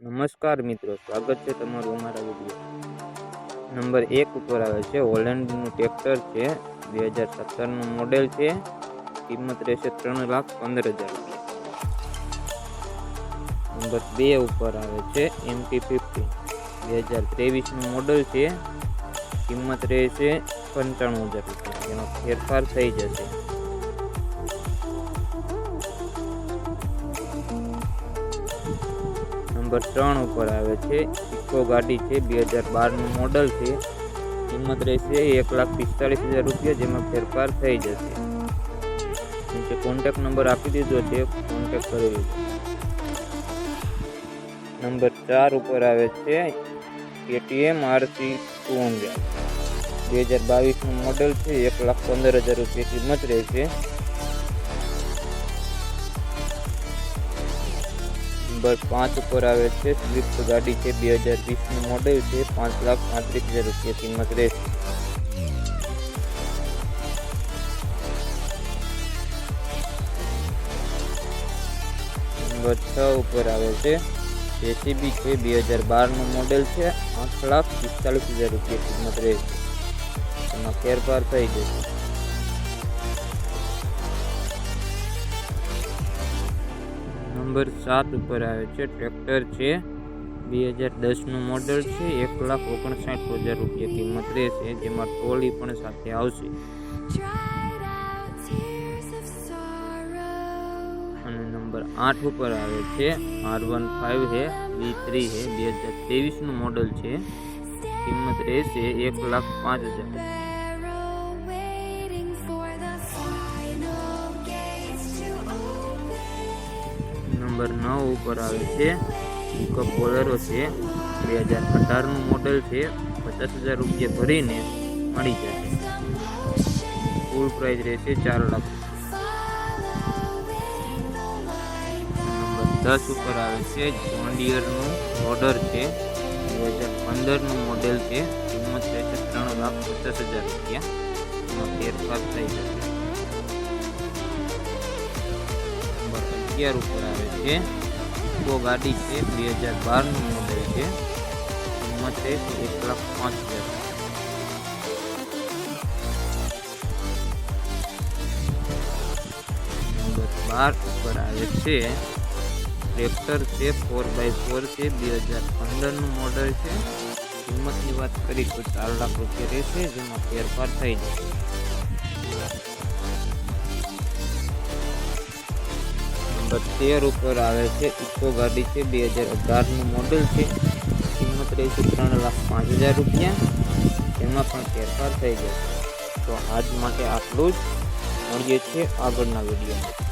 નમસ્કાર મિત્રો, સ્વાગત છે તમારું અમારા વીડિયો. નંબર એક ઉપર આવે છે, હોલેન્ડનું ટ્રેક્ટર છે, બે હજાર સત્તરનું મોડેલ છે, કિંમત રહેશે ત્રણ લાખ પંદર હજાર રૂપિયા. નંબર બે ઉપર આવે છે એમટી ફિફ્ટીન બે હજાર ત્રેવીસનું મોડેલ છે, કિંમત રહેશે પંચાણું હજાર રૂપિયા. જેમાં ફેરફાર થઈ જશે. નંબર ત્રણ ઉપર આવે છે. ઇકો ગાડી છે, બે હજાર બારનું મોડલ છે. કિંમત રહેશે એક લાખ પિસ્તાળીસ હજાર રૂપિયા, જેમાં ફેરફાર થઈ જશે. નીચે કોન્ટેક્ટ નંબર આપી દીધો છે કોન્ટેક્ટ કરી લીધો. નંબર ચાર ઉપર આવે છે કેટીએમ આરસી ટુ હંડ્રેડ બે હજાર બાવીસનું મોડલ છે, એક લાખ પંદર હજાર રૂપિયા કિંમત રહેશે. નંબર પાંચ ઉપર આવે છે. સ્વિફ્ટ ગાડી છે, બે હજાર વીસનું મોડેલ છે. પાંચ લાખ પાંત્રીસ હજાર રૂપિયા કિંમત રહેશે નંબર છ ઉપર આવે છે. જેસીબી છે, બે હજાર બારનું મોડેલ છે. આઠ લાખ પિસ્તાલીસ હજાર રૂપિયા કિંમત રહેશે એમાં ફેરફાર થઈ જશે. નંબર સાત ઉપર આવે છે. ટ્રેક્ટર છે. બે હજાર દસનું મોડલ છે. એક લાખ ઓગણસાઠ હજાર રૂપિયા કિંમત રહેશે. જેમાં ટ્રોલી પણ સાથે આવશે. અને નંબર આઠ ઉપર આવે છે. આર વન ફાઇવ હે. વી થ્રી હે. બે હજાર ત્રેવીસનું મોડલ છે. કિંમત રહેશે એક લાખ પાંચ હજાર. નંબર નવ ઉપર આવે છે. પિકઅપ બોલેરો છે. બે હજાર અઢારનું મોડેલ છે. પચાસ હજાર રૂપિયા ભરીને મળી જશે ફૂલ પ્રાઇસ રહેશે ચાર લાખ. નંબર દસ ઉપર આવે છે. જોન્ડિયરનું ઓર્ડર છે. બે હજાર પંદરનું મોડેલ છે. કિંમત રહેશે ત્રણ લાખ પચાસ હજાર રૂપિયા. એમાં ફેરફાર થઈ જશે. અગિયાર ઉપર આવે છે. ઇકો ગાડી છે બે હજાર બારનું મોડેલ છે. કિંમત છે એક લાખ પાંચ હજાર. બાર ઉપર આવે છે. ટ્રેક્ટર છે ફોર બાય ફોર છે, બે હજાર પંદરનું મોડેલ છે. કિંમતની વાત કરી તો ચાર લાખ રૂપિયા રહેશે, જેમાં ફેરફાર થઈ જશે. નંબર તેર ઉપર આવે છે. ઇકો ગાડી છે, બે હજાર અઢારનું મોડેલ છે. કિંમત રહેશે ત્રણ લાખ પાંચ હજાર રૂપિયા. એમાં પણ ફેરફાર થઈ જશે. તો આજ માટે આટલું જ. મળીએ છીએ આગળના વિડીયોમાં.